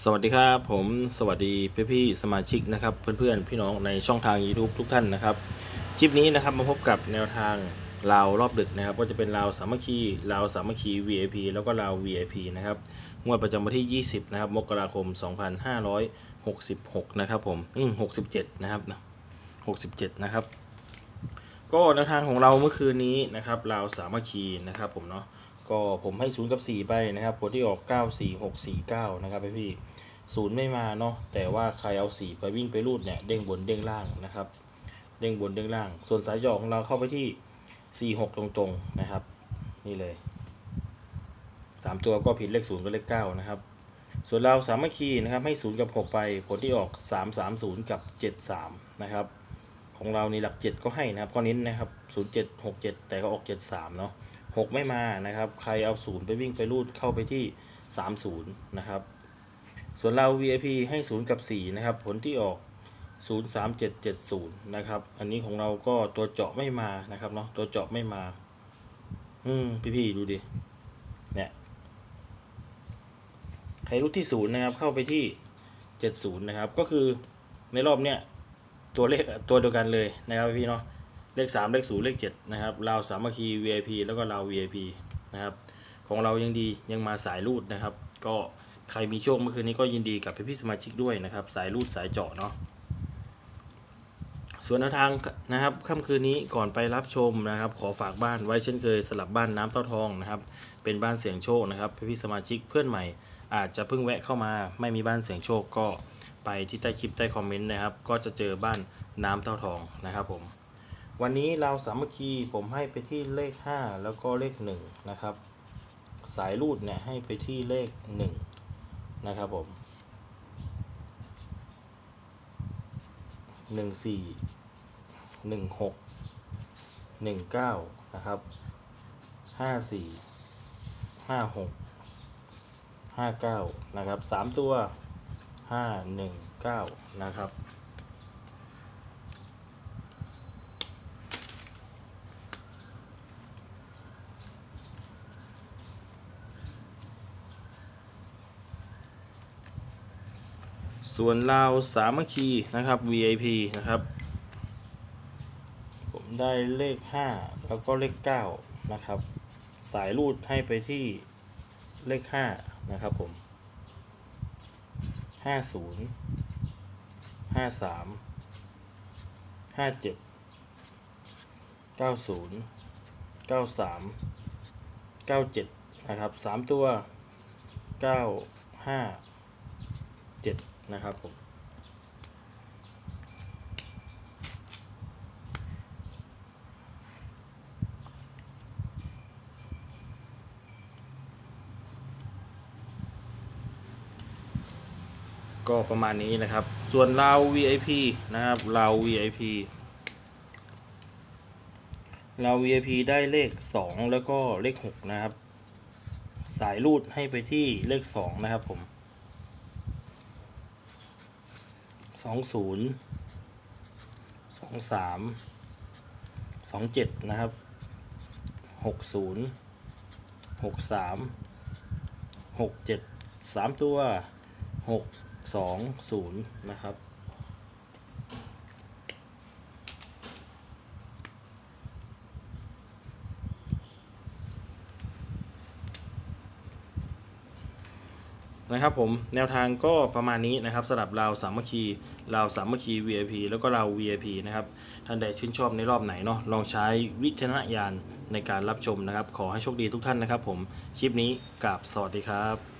สวัสดีครับผมสวัสดีพี่พี่ๆสมาชิกนะครับเพื่อนๆ พี่น้องในช่องทาง YouTube ทุกท่านนะครับคลิปนี้นะครับมาพบกับแนวทางลาวรอบดึกนะครับ ก็จะเป็นลาวสามัคคีลาวสามัคคี VIP แล้วก็ลาว VIP นะครับงวดประจำวันที่ 20 นะครับมกราคม 2566 นะครับผมอืม67 นะครับนะ67 นะครับ ก็แนวทางของเราเมื่อคืนนี้นะครับลาวสามัคคีนะครับผมเนาะ ก็ผมให้ศูนย์กับ4ไปนะครับผลที่ออก9 4 6 4 9นะครับพี่พี่ศูนย์ไม่มาเนาะแต่ว่าใครเอา4ไปวิ่งไปรูดเนี่ยเด้งบนเด้งล่างนะครับ เด้งบนเด้งล่าง ส่วนสายหยอกของเราเข้าไปที่4 6ตรงๆนะครับ นี่เลย3ตัวก็ผิดเลข0กับเลข9นะครับส่วนเราสามัคคีนะครับให้0กับ6ไปผลที่ออก3 3 0กับ7 3นะครับของเรานี่หลัก7ก็ให้นะครับก็เน้นนะครับ0 7 6 7แต่ก็ออก7 3เนาะ 6 ไม่มานะครับ ใครเอา0ไปวิ่งไปรูดเข้าไปที่ 3 0 นะครับ ส่วนเรา VIP ให้ 0 กับ 4 นะครับ ผลที่ออก 0 3 7 7 0 นะครับ อันนี้ของเราก็ตัวเจาะไม่มานะครับเนาะตัวเจาะไม่มา อืม พี่ๆดูดิ เนี่ย ใครรูดที่ 0 นะครับ เข้าไปที่ 70 นะครับ ก็คือในรอบเนี้ยตัวเลขตัวเดียวกันเลยนะครับพี่เนาะ เลข 3 เลข 0 เลข 7 นะครับเราสามัคคี VIP แล้วก็เราว VIP นะครับของเรายังดียังมาสายรูดนะครับ ก็ใครมีโชคเมื่อคืนนี้ก็ยินดีกับพี่ๆสมาชิกด้วยนะครับ สายรูดสายเจาะเนาะส่วนแนวทางนะครับค่ำคืนนี้ก่อนไปรับชมนะครับ ขอฝากบ้านไว้เช่นเคยสลับบ้านน้ำเต้าทองนะครับ เป็นบ้านเสียงโชคนะครับพี่ๆสมาชิกเพื่อนใหม่ อาจจะเพิ่งแวะเข้ามาไม่มีบ้านเสียงโชคก็ไปที่ใต้คลิปใต้คอมเมนต์นะครับ ก็จะเจอบ้านน้ำเต้าทองนะครับผม วันนี้เราสามัคคีผมให้ไปที่เลข 5 แล้วก็เลข 1 นะครับ สายรูดเนี่ยให้ไปที่เลข 1 นะครับผมหนึ่งสี่หนึ่งหกหนึ่งเก้านะครับห้าสี่ห้าหกห้าเก้านะครับสามตัวห้าหนึ่งเก้านะครับ ส่วนลาวสามัคคีนะครับ VIP นะครับ ผมได้เลข 5 แล้วก็เลข 9 นะครับ สายรูดให้ไปที่เลข 5 นะครับผม 50 53 57 90 93 97 นะครับ 3 ตัว 9 5 7 นะครับผมก็ประมาณนี้นะครับ ส่วนเรา VIP นะครับเรา VIP เรา VIP ได้เลข 2 แล้วก็เลข 6 นะครับ สายรูดให้ไปที่เลข 2 นะครับผม สองศูนย์สองสามสองเจ็ดนะครับหกศูนย์หกสามหกเจ็ดสามตัวหกสองศูนย์นะครับ นะครับผมแนวทางก็ประมาณนี้นะครับสำหรับเราวสามัคคีเราวสามัคคี VIP แล้วก็เรา VIP นะครับท่านใดชื่นชอบในรอบไหนเนาะลองใช้วิจารณญาณในการรับชมนะครับ ขอให้โชคดีทุกท่านนะครับ ผมคลิปนี้กับสวัสดีครับ